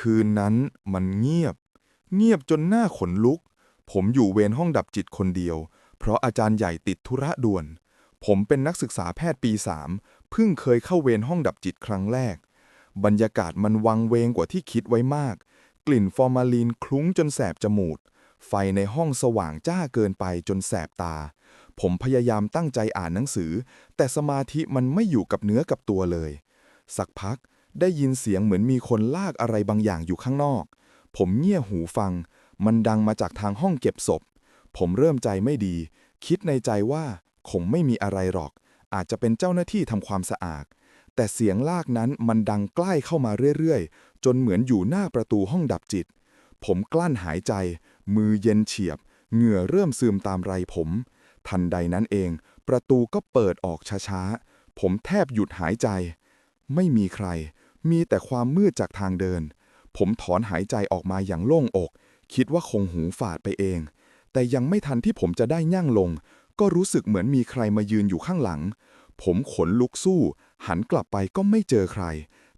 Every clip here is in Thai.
คืนนั้นมันเงียบ เงียบจนหน้าขนลุก ผมอยู่เวรห้องดับจิตคนเดียว เพราะอาจารย์ใหญ่ติดธุระด่วน ผมเป็นนักศึกษาแพทย์ปีสามเพิ่งเคยเข้าเวรห้องดับจิตครั้งแรก บรรยากาศมันวังเวงกว่าที่คิดไว้มาก กลิ่นฟอร์มาลีนคลุ้งจนแสบจมูกไฟในห้องสว่างจ้าเกินไปจนแสบตา ผมพยายามตั้งใจอ่านหนังสือ แต่สมาธิมันไม่อยู่กับเนื้อกับตัวเลย สักพัก ได้ยินเสียงเหมือนมีคนลากอะไรบางอย่างอยู่ข้างนอก ผมเงี่ยหูฟัง มันดังมาจากทางห้องเก็บศพ ผมเริ่มใจไม่ดี คิดในใจว่าคงไม่มีอะไรหรอก อาจจะเป็นเจ้าหน้าที่ทำความสะอาด แต่เสียงลากนั้นมันดังใกล้เข้ามาเรื่อยๆ จนเหมือนอยู่หน้าประตูห้องดับจิต ผมกลั้นหายใจ มือเย็นเฉียบ เหงื่อเริ่มซึมตามไรผม ทันใดนั้นเอง ประตูก็เปิดออกช้าๆ ผมแทบหยุดหายใจ ไม่มีใคร มีแต่ความมืดจากทางเดิน ผมถอนหายใจออกมาอย่างโล่งอก คิดว่าคงหูฝาดไปเอง แต่ยังไม่ทันที่ผมจะได้ยั่งลง ก็รู้สึกเหมือนมีใครมายืนอยู่ข้างหลัง ผมขนลุกสู้ หันกลับไปก็ไม่เจอใคร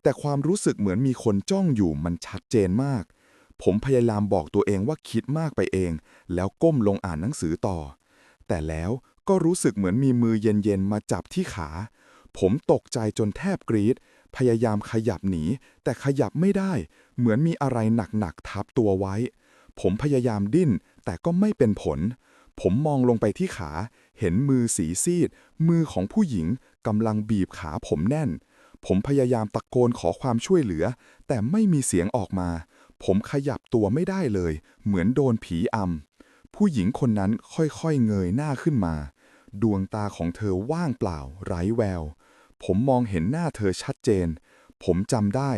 แต่ความรู้สึกเหมือนมีคนจ้องอยู่มันชัดเจนมาก ผมพยายามบอกตัวเองว่าคิดมากไปเอง แล้วก้มลงอ่านหนังสือต่อ แต่แล้วก็รู้สึกเหมือนมีมือเย็นๆมาจับที่ขา ผมตกใจจนแทบกรีด พยายามขยับหนี แต่ขยับไม่ได้ เหมือนมีอะไรหนักๆทับตัวไว้ ผมพยายามดิ้น แต่ก็ไม่เป็นผล ผมมองลงไปที่ขา เห็นมือสีซีด มือของผู้หญิงกำลังบีบขาผมแน่น ผมพยายามตะโกนขอความช่วยเหลือ แต่ไม่มีเสียงออกมา ผมขยับตัวไม่ได้เลย เหมือนโดนผีอำผู้หญิงคนนั้นค่อยๆเงยหน้าขึ้นมาดวงตาของเธอว่างเปล่า ไร้แวว ผมมองเห็นหน้าเธอชัดเจน ผมจำได้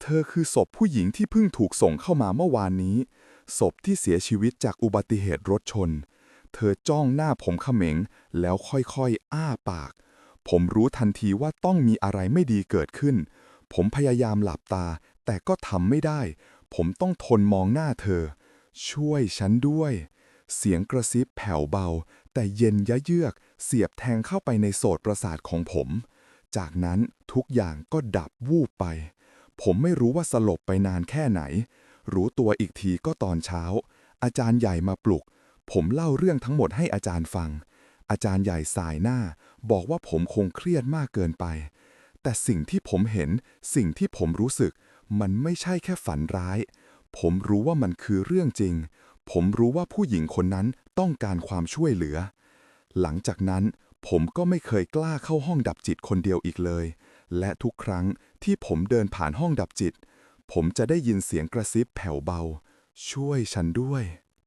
เธอคือศพผู้หญิงที่เพิ่งถูกส่งเข้ามาเมื่อวานนี้ ศพที่เสียชีวิตจากอุบัติเหตุรถชน เธอจ้องหน้าผมเขม็ง แล้วค่อยๆ อ้าปาก ผมรู้ทันทีว่าต้องมีอะไรไม่ดีเกิดขึ้น ผมพยายามหลับตา แต่ก็ทำไม่ได้ ผมต้องทนมองหน้าเธอ ช่วยฉันด้วย เสียงกระซิบแผ่วเบา แต่เย็นยะเยือกเสียบแทงเข้าไปในโสตประสาทของผม จากนั้นทุกอย่างก็ดับวูบไป ผมไม่รู้ว่าสลบไปนานแค่ไหน รู้ตัวอีกทีก็ตอนเช้า อาจารย์ใหญ่มาปลุก ผมเล่าเรื่องทั้งหมดให้อาจารย์ฟัง อาจารย์ใหญ่สายหน้า บอกว่าผมคงเครียดมากเกินไป แต่สิ่งที่ผมเห็น สิ่งที่ผมรู้สึก มันไม่ใช่แค่ฝันร้าย ผมรู้ว่ามันคือเรื่องจริง ผมรู้ว่าผู้หญิงคนนั้นต้องการความช่วยเหลือ หลังจากนั้น ผมก็ไม่เคยกล้าเข้าห้องดับจิตคนเดียวอีกเลย และทุกครั้งที่ผมเดินผ่านห้องดับจิต ผมจะได้ยินเสียงกระซิบแผ่วเบา ช่วยฉันด้วย